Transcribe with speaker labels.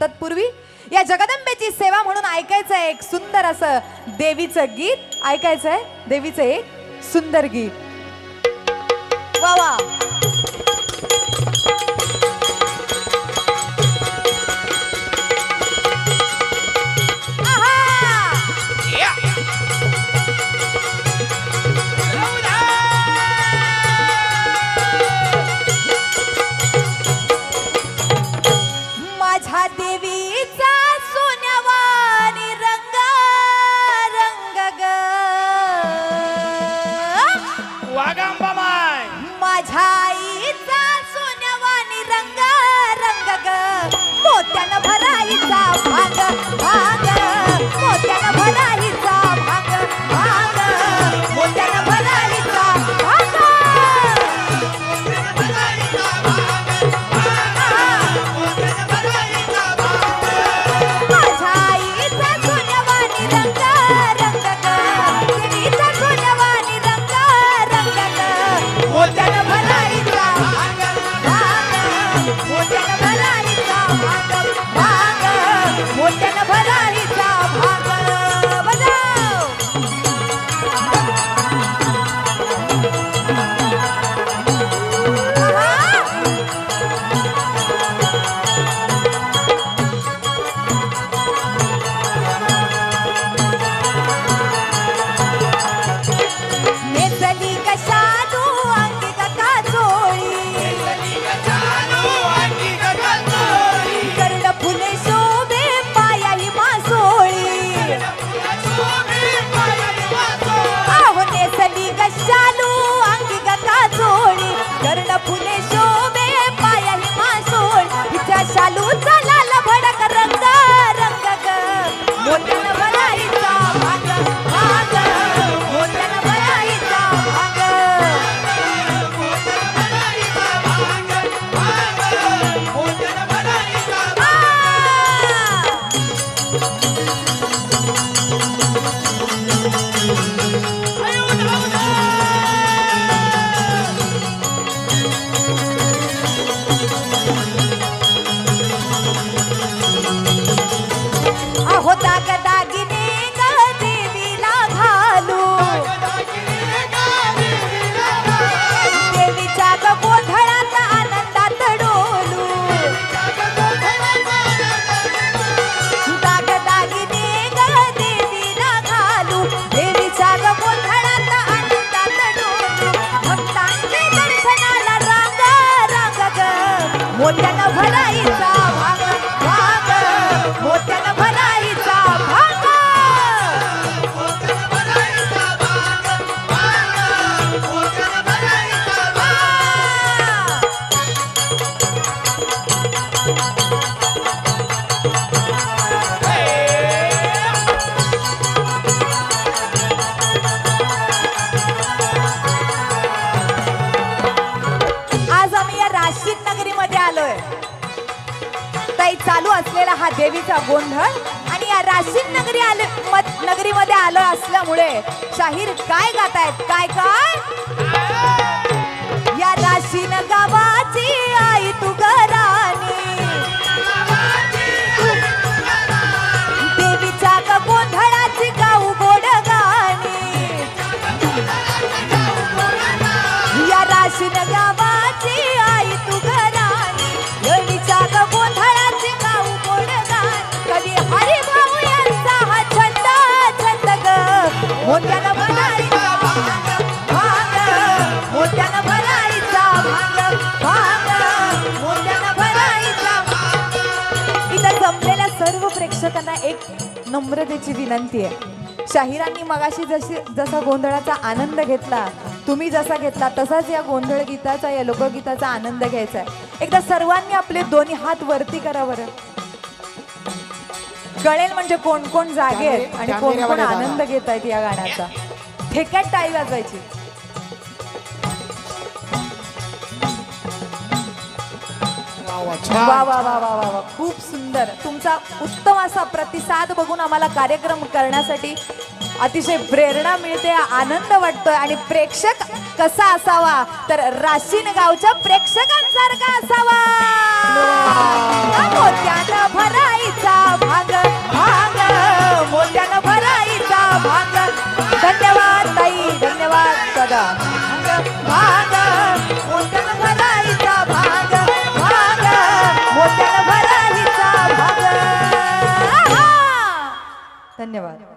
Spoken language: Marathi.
Speaker 1: तत्पूर्वी या जगदंबेची सेवा म्हणून ऐकायचं आहे एक सुंदर असं देवीचं गीत. ऐकायचं आहे? देवीचं एक सुंदर गीत. वा वा. देवीचा सोन्यावानी रंग रंग ग.
Speaker 2: वागांबा माय.
Speaker 1: माझ्या आईचा सोन्यावानी रंग रंग ग. भराईचा भाग भाग Thank you. ग मोठ्यानं भराईचा चालू असलेला हा देवीचा गोंधळ आणि या राशीन नगरी आले नगरीमध्ये आलो असल्यामुळे शाहीर काय गातायत? काय काय? नम्रतेची विनंती आहे. शाहिरांनी मगाशी जशी जसा गोंधळाचा आनंद घेतला तुम्ही जसा घेतला तसाच या गोंधळ गीताचा या लोकगीताचा आनंद घ्यायचा आहे. एकदा सर्वांनी आपले दोन्ही हात वरती करा बरं. कळेल म्हणजे कोण कोण जागे आहेत आणि कोण कोण आनंद घेत आहेत या गाण्याचा. ठेक्यात टाळी वाजवायची. वा वा वा वा वा वा. खूप सुंदर. तुमचा उत्तम असा प्रतिसाद बघून आम्हाला कार्यक्रम करण्यासाठी अतिशय प्रेरणा मिळते आनंद वाटतोय आणि प्रेक्षक कसा असावा तर राशीन गावच्या प्रेक्षकांसारखा असावा. मोत्यानं मोठ्यानं